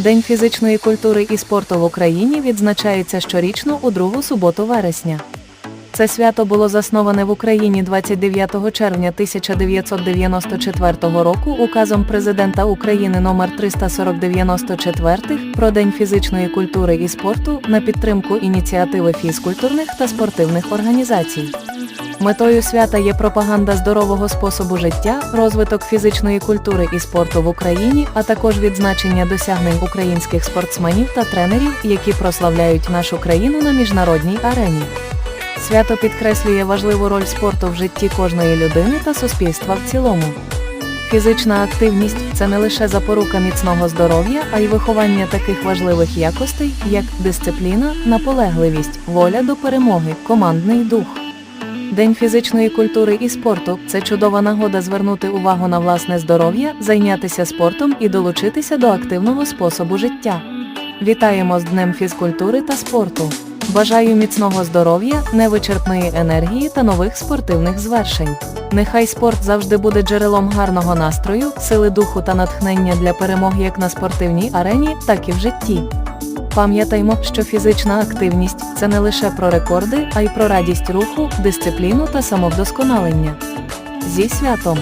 День фізичної культури і спорту в Україні відзначається щорічно у другу суботу вересня. Це свято було засноване в Україні 29 червня 1994 року указом президента України номер 34094 про День фізичної культури і спорту на підтримку ініціативи фізкультурних та спортивних організацій. Метою свята є пропаганда здорового способу життя, розвиток фізичної культури і спорту в Україні, а також відзначення досягнень українських спортсменів та тренерів, які прославляють нашу країну на міжнародній арені. Свято підкреслює важливу роль спорту в житті кожної людини та суспільства в цілому. Фізична активність це не лише запорука міцного здоров'я, а й виховання таких важливих якостей, як дисципліна, наполегливість, воля до перемоги, командний дух. День фізичної культури і спорту це чудова нагода звернути увагу на власне здоров'я, зайнятися спортом і долучитися до активного способу життя. Вітаємо з Днем фізкультури та спорту. Бажаю міцного здоров'я, невичерпної енергії та нових спортивних звершень. Нехай спорт завжди буде джерелом гарного настрою, сили духу та натхнення для перемог як на спортивній арені, так і в житті. Пам'ятаймо, що фізична активність це не лише про рекорди, а й про радість руху, дисципліну та самовдосконалення. Зі святом!